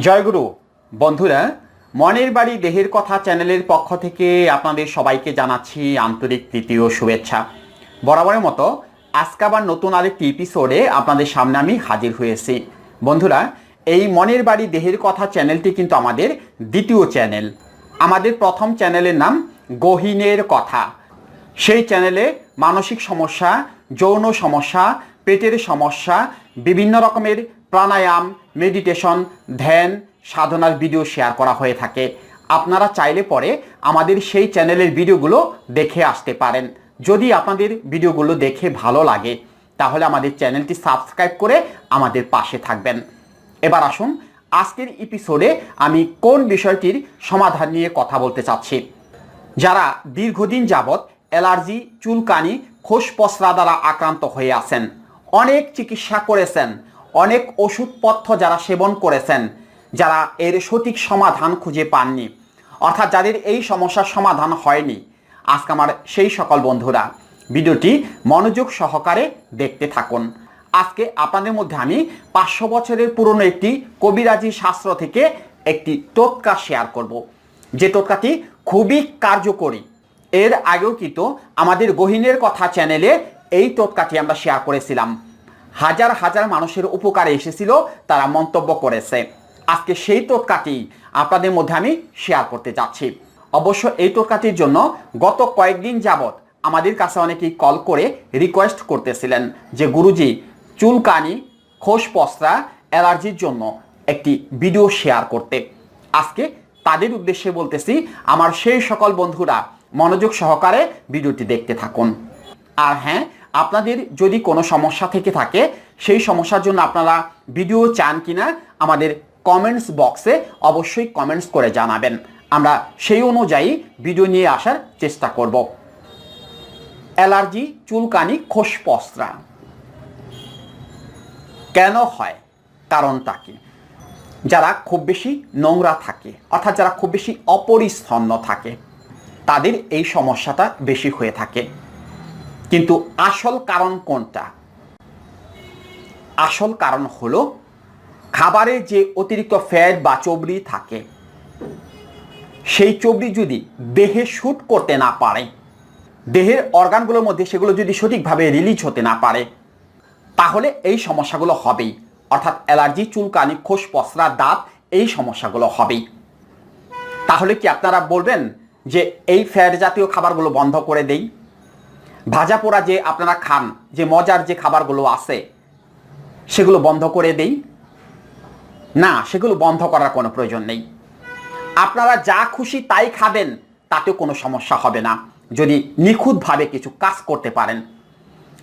জয়গুরু, বন্ধুরা, মনের বাড়ি দেহের কথা চ্যানেলের পক্ষ থেকে আপনাদের সবাইকে জানাচ্ছি আন্তরিক তৃতীয় শুভেচ্ছা। বরাবরের মতো আজকে আবার নতুন আরেকটি এপিসোডে আপনাদের সামনে আমি হাজির হয়েছি। বন্ধুরা, এই মনের বাড়ি দেহের কথা চ্যানেলটি কিন্তু আমাদের দ্বিতীয় চ্যানেল। আমাদের প্রথম চ্যানেলের নাম গহিনের কথা। সেই চ্যানেলে মানসিক সমস্যা, যৌন সমস্যা, পেটের সমস্যা, বিভিন্ন রকমের প্রাণায়াম মেডিটেশন ধ্যান, সাধনার ভিডিও শেয়ার করা হয়ে থাকে। আপনারা চাইলে পরে আমাদের সেই চ্যানেলের ভিডিওগুলো দেখে আসতে পারেন। যদি আপনাদের ভিডিওগুলো দেখে ভালো লাগে, তাহলে আমাদের চ্যানেলটি সাবস্ক্রাইব করে আমাদের পাশে থাকবেন। এবার আসুন, আজকের এপিসোডে আমি কোন বিষয়টির সমাধান নিয়ে কথা বলতে চাচ্ছি। যারা দীর্ঘদিন যাবৎ অ্যালার্জি, চুলকানি, খোসপসরা দ্বারা আক্রান্ত হয়ে আছেন, অনেক চিকিৎসা করেছেন অনেক ওষুধপথ্য যারা সেবন করেছেন, যারা এর সঠিক সমাধান খুঁজে পাননি। অর্থাৎ যাদের এই সমস্যার সমাধান হয়নি। আজকে আমার সেই সকল বন্ধুরা, ভিডিওটি মনোযোগ সহকারে দেখতে থাকুন। আজকে আপনাদের মধ্যে আমি পাঁচশো বছরের পুরনো একটি কবিরাজি শাস্ত্র থেকে একটি টোটকা শেয়ার করব। যে টোটকাটি খুবই কার্যকরী। এর আগেও কিন্তু আমাদের গহিনের কথা চ্যানেলে এই টোটকাটি আমরা শেয়ার করেছিলাম। হাজার হাজার মানুষের উপকারে এসেছিল, তারা মন্তব্য করেছে। আজকে সেই টোটকাটি আপনাদের মধ্যে আমি শেয়ার করতে চাচ্ছি অবশ্য এই টোটকাটির জন্য গত কয়েকদিন যাবৎ আমাদের কাছে অনেকেই কল করে রিকোয়েস্ট করতেছিলেন যে, গুরুজি, চুলকানি খোস পসরা, অ্যালার্জির জন্য একটি ভিডিও শেয়ার করতে। আজকে তাদের উদ্দেশ্যে বলতেছি, আমার সেই সকল বন্ধুরা মনোযোগ সহকারে ভিডিওটি দেখতে থাকুন। আর হ্যাঁ আপনাদের যদি কোনো সমস্যা থেকে থাকে, সেই সমস্যার জন্য আপনারা ভিডিও চান কিনা, আমাদের কমেন্টস বক্সে অবশ্যই কমেন্টস করে জানাবেন। আমরা সেই অনুযায়ী ভিডিও নিয়ে আসার চেষ্টা করব। অ্যালার্জি, চুলকানি, খোসপসরা। কেন হয়? কারণটা কি? যারা খুব বেশি নোংরা থাকে, অর্থাৎ যারা খুব বেশি অপরিচ্ছন্ন থাকে, তাদের এই সমস্যাটা বেশি হয়ে থাকে। কিন্তু আসল কারণ কোনটা? আসল কারণ হলো খাবারে যে অতিরিক্ত ফ্যাট বা চবড়ি থাকে, সেই চবড়ি যদি দেহে শ্যুট করতে না পারে, দেহের অর্গানগুলোর মধ্যে সেগুলো যদি সঠিকভাবে রিলিজ হতে না পারে, তাহলে এই সমস্যাগুলো হবেই। অর্থাৎ অ্যালার্জি, চুলকানি, খোস, পসরা, দাঁত, এই সমস্যাগুলো হবেই। তাহলে কি আপনারা বলবেন যে এই ফ্যাট জাতীয় খাবারগুলো বন্ধ করে দেই? ভাজা পোড়া যে আপনারা খান, যে মজার যে খাবারগুলো আছে, সেগুলো বন্ধ করে দেই। না, সেগুলো বন্ধ করার কোনো প্রয়োজন নেই। আপনারা যা খুশি তাই খাবেন, তাতেও কোনো সমস্যা হবে না। যদি নিখুঁতভাবে কিছু কাজ করতে পারেন,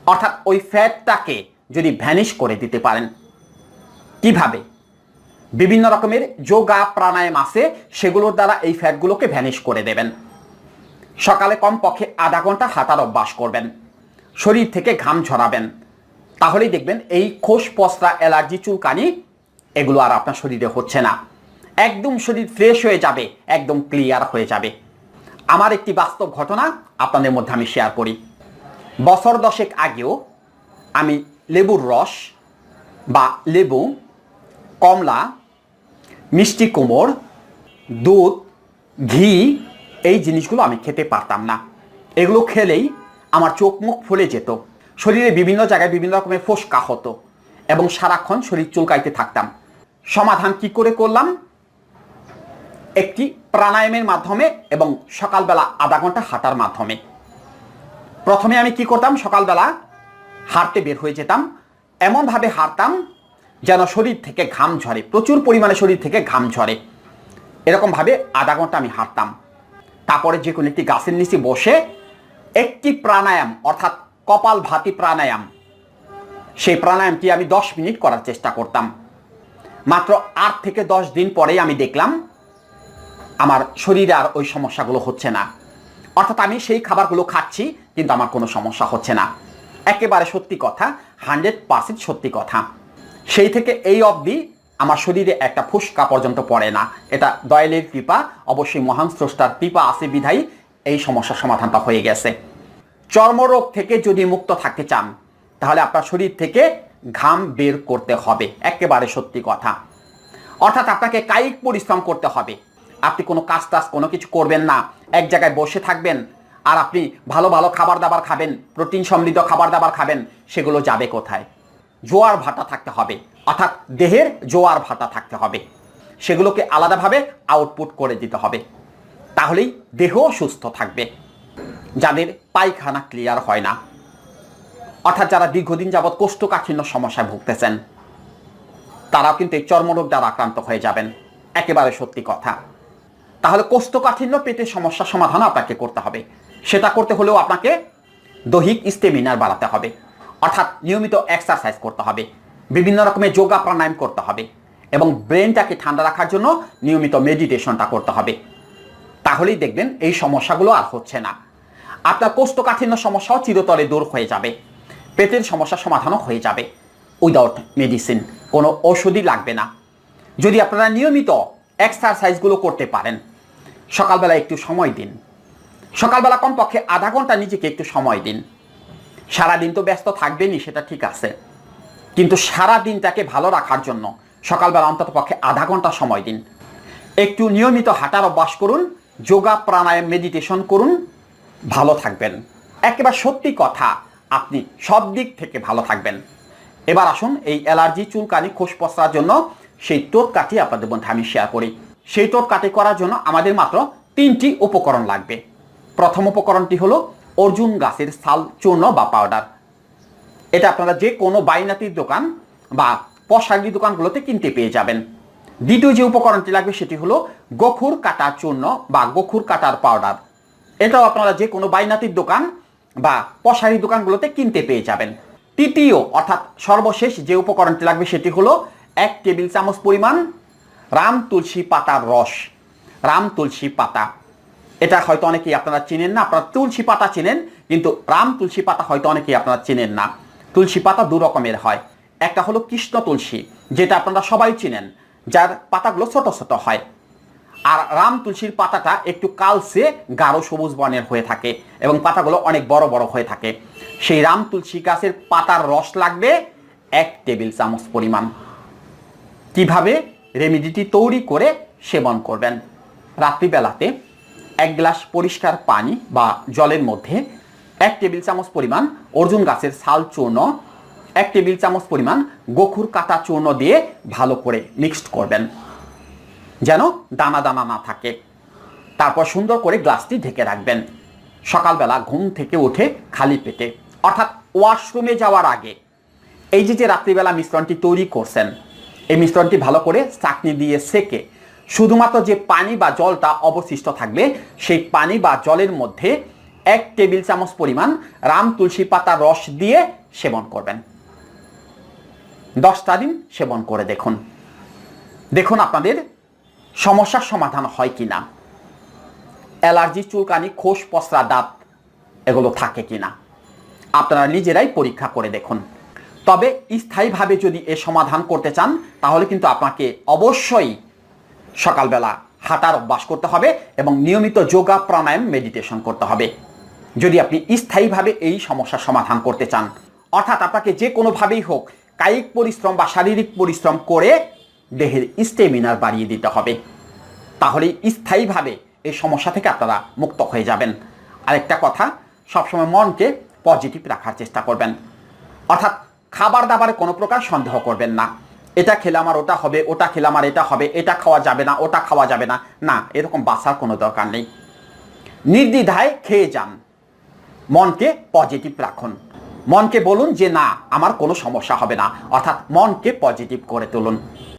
অর্থাৎ ওই ফ্যাটটাকে যদি ভ্যানিশ করে দিতে পারেন, কীভাবে? বিভিন্ন রকমের যোগা প্রাণায়াম আছে, সেগুলোর দ্বারা এই ফ্যাটগুলোকে ভ্যানিশ করে দেবেন। সকালে কমপক্ষে আধা ঘণ্টা হাঁটার অভ্যাস করবেন। শরীর থেকে ঘাম ঝরাবেন। তাহলেই দেখবেন এই খোস পসরা অ্যালার্জি চুলকানি, এগুলো আর আপনার শরীরে হচ্ছে না। একদম শরীর ফ্রেশ হয়ে যাবে, একদম ক্লিয়ার হয়ে যাবে। আমার একটি বাস্তব ঘটনা আপনাদের মধ্যে আমি শেয়ার করি। বছর দশেক আগেও আমি লেবুর রস বা লেবু, কমলা, মিষ্টি কোমর দুধ, ঘি এই জিনিসগুলো আমি খেতে পারতাম না। এগুলো খেলেই আমার চোখ মুখ ফুলে যেত। শরীরে বিভিন্ন জায়গায় বিভিন্ন রকমের ফোসকা হতো এবং সারাক্ষণ শরীর চুলকাইতে থাকতাম। সমাধান কি করে করলাম? একটি প্রাণায়ামের মাধ্যমে এবং সকালবেলা আধা ঘণ্টা হাঁটার মাধ্যমে। প্রথমে আমি কি করতাম? সকালবেলা হাঁটতে বের হয়ে যেতাম। এমনভাবে হাঁটতাম যেন শরীর থেকে ঘাম ঝরে, প্রচুর পরিমাণে শরীর থেকে ঘাম ঝরে। এরকমভাবে আধা ঘণ্টা আমি হাঁটতাম। তারপরে যে কোনো একটি গাছের নিচে বসে একটি প্রাণায়াম, অর্থাৎ কপাল ভাতি প্রাণায়াম। সেই প্রাণায়ামটি আমি দশ মিনিট করার চেষ্টা করতাম। মাত্র আট থেকে দশ দিন পরেই আমি দেখলাম, আমার শরীরে আর ওই সমস্যাগুলো হচ্ছে না। অর্থাৎ আমি সেই খাবারগুলো খাচ্ছি, কিন্তু আমার কোনো সমস্যা হচ্ছে না। একেবারে সত্যি কথা, হান্ড্রেড পার্সেন্ট সত্যি কথা। সেই থেকে এই অবধি আমার শরীরে একটা ফুসকা পর্যন্ত পড়ে না। এটা দয়ালের কৃপা, অবশ্যই মহান স্রষ্টার কৃপা আছে বিধাই এই সমস্যার সমাধানটা হয়ে গেছে। চর্মরোগ থেকে যদি মুক্ত থাকতে চান, তাহলে আপনার শরীর থেকে ঘাম বের করতে হবে। একেবারে সত্যি কথা। অর্থাৎ আপনাকে কায়িক পরিশ্রম করতে হবে। আপনি কোনো কাজ টাজ কোনো কিছু করবেন না। এক জায়গায় বসে থাকবেন আর আপনি ভালো ভালো খাবার দাবার খাবেন, প্রোটিন সমৃদ্ধ খাবার দাবার খাবেন, সেগুলো যাবে কোথায়? জোয়ার ভাটা থাকতে হবে। অর্থাৎ দেহের জোয়ার ভাটা থাকতে হবে। সেগুলোকে আলাদাভাবে আউটপুট করে দিতে হবে। তাহলেই দেহ সুস্থ থাকবে। যাদের পায়খানা ক্লিয়ার হয় না। অর্থাৎ যারা দীর্ঘদিন যাবৎ কোষ্ঠকাঠিন্য সমস্যায় ভুগতেছেন, তারাও কিন্তু এই চর্মরোগ দ্বারা আক্রান্ত হয়ে যাবেন। একেবারে সত্যি কথা। তাহলে কোষ্ঠকাঠিন্য পেটের সমস্যার সমাধান আপনাকে করতে হবে। সেটা করতে হলেও আপনাকে দৈহিক স্টেমিনার বাড়াতে হবে। অর্থাৎ নিয়মিত এক্সারসাইজ করতে হবে, বিভিন্ন রকমের যোগা প্রাণায়াম করতে হবে এবং ব্রেনটাকে ঠান্ডা রাখার জন্য নিয়মিত মেডিটেশনটা করতে হবে। তাহলেই দেখবেন এই সমস্যাগুলো আর হচ্ছে না। আপনার কোষ্ঠকাঠিন্য সমস্যাও চিরতরে দূর হয়ে যাবে, পেটের সমস্যা সমাধানও হয়ে যাবে। উইদাউট মেডিসিন কোনো ওষুধই লাগবে না। যদি আপনারা নিয়মিত এক্সারসাইজগুলো করতে পারেন, সকালবেলা একটু সময় দিন। সকালবেলা কমপক্ষে আধা ঘণ্টা নিজেকে একটু সময় দিন। সারাদিন তো ব্যস্ত থাকবেনই, সেটা ঠিক আছে। কিন্তু সারা দিনটাকে ভালো রাখার জন্য সকালবেলা অন্তত পক্ষে আধা ঘণ্টা সময় দিন। একটু নিয়মিত হাঁটার অভ্যাস করুন, যোগা প্রাণায়াম মেডিটেশন করুন, ভালো থাকবেন। একেবারে সত্যি কথা, আপনি সব দিক থেকে ভালো থাকবেন। এবার আসুন এই অ্যালার্জি, চুলকানি, খোস পচড়ার জন্য সেই টোটকাটি আপনাদের মধ্যে আমি শেয়ার করি। সেই টোটকাটি করার জন্য আমাদের মাত্র তিনটি উপকরণ লাগবে। প্রথম উপকরণটি হলো অর্জুন গাছের ছাল চূর্ণ বা পাউডার এটা আপনারা যে কোনো বাইনাতির দোকান বা পশাগি দোকানগুলোতে কিনতে পেয়ে যাবেন। দ্বিতীয় যে উপকরণটি লাগবে সেটি হলো গখুর কাটার চূর্ণ বা গখুর কাটার পাউডার এটাও আপনারা যে কোনো বাইনাতির দোকান বা পশারি দোকানগুলোতে কিনতে পেয়ে যাবেন। তৃতীয়, অর্থাৎ সর্বশেষ যে উপকরণটি লাগবে সেটি হলো এক টেবিল চামচ পরিমাণ রাম তুলসী পাতার রস। রাম তুলসী পাতা। এটা হয়তো অনেকেই আপনারা চেনেন না। আপনারা তুলসী পাতা চেনেন, কিন্তু রাম তুলসী পাতা হয়তো অনেকেই আপনারা চেনেন না। তুলসী পাতা দু রকমের হয়। একটা হলো কৃষ্ণ তুলসী, যেটা আপনারা সবাই চেনেন, যার পাতাগুলো ছোট ছোট হয়। আর রাম তুলসীর পাতাটা একটু কালসে গাঢ় সবুজ বর্ণের হয়ে থাকে এবং পাতাগুলো অনেক বড় বড় হয়ে থাকে। সেই রাম তুলসী গাছের পাতার রস লাগবে এক টেবিল চামচ পরিমাণ। কীভাবে? রেমিডিটি তৈরি করে সেবন করবেন। রাত্রিবেলাতে এক গ্লাস পরিষ্কার পানি বা জলের মধ্যে এক টেবিল চামচ পরিমাণ অর্জুন গাছের ছাল চূর্ণ, এক টেবিল চামচ পরিমাণ গোখুর কাটা চূর্ণ দিয়ে ভালো করে মিক্সড করবেন, যেন দানা দানা না থাকে। তারপর সুন্দর করে গ্লাসটি ঢেকে রাখবেন। সকালবেলা ঘুম থেকে উঠে খালি পেটে, অর্থাৎ ওয়াশরুমে যাওয়ার আগে। এই যে যে রাত্রিবেলা মিশ্রণটি তৈরি করছেন, এই মিশ্রণটি ভালো করে চাকনি দিয়ে সেকে শুধুমাত্র যে পানি বা জলটা অবশিষ্ট থাকবে, সেই পানি বা জলের মধ্যে এক টেবিল চামচ পরিমাণ রাম তুলসী পাতার রস দিয়ে সেবন করবেন। দশটা দিন সেবন করে দেখুন। দেখুন আপনাদের সমস্যার সমাধান হয় কি না অ্যালার্জি, চুলকানি, খোস, পসরা, দাঁত, এগুলো থাকে কি না আপনারা নিজেরাই পরীক্ষা করে দেখুন। তবে স্থায়ীভাবে যদি এ সমাধান করতে চান, তাহলে কিন্তু আপনাকে অবশ্যই সকালবেলা হাঁটার অভ্যাস করতে হবে এবং নিয়মিত যোগা, প্রাণায়াম মেডিটেশন করতে হবে। যদি আপনি স্থায়ীভাবে এই সমস্যার সমাধান করতে চান, অর্থাৎ আপনাকে যে কোনোভাবেই হোক কায়িক পরিশ্রম বা শারীরিক পরিশ্রম করে দেহের স্টেমিনার বাড়িয়ে দিতে হবে। তাহলে স্থায়ীভাবে এই সমস্যা থেকে আপনারা মুক্ত হয়ে যাবেন। আরেকটা কথা, সবসময় মনকে পজিটিভ রাখার চেষ্টা করবেন। অর্থাৎ খাবার দাবারে কোনো প্রকার সন্দেহ করবেন না। এটা খেলে আমার, ওটা হবে, ওটা খেলে আমার, এটা হবে, এটা খাওয়া যাবে না, ওটা খাওয়া যাবে না। না, এরকম বাসার কোনো দরকার নেই। নির্দ্বিধায় খেয়ে যান। মনকে পজিটিভ রাখুন। মনকে বলুন যে, না, আমার কোনো সমস্যা হবে না। অর্থাৎ মনকে পজিটিভ করে তুলুন।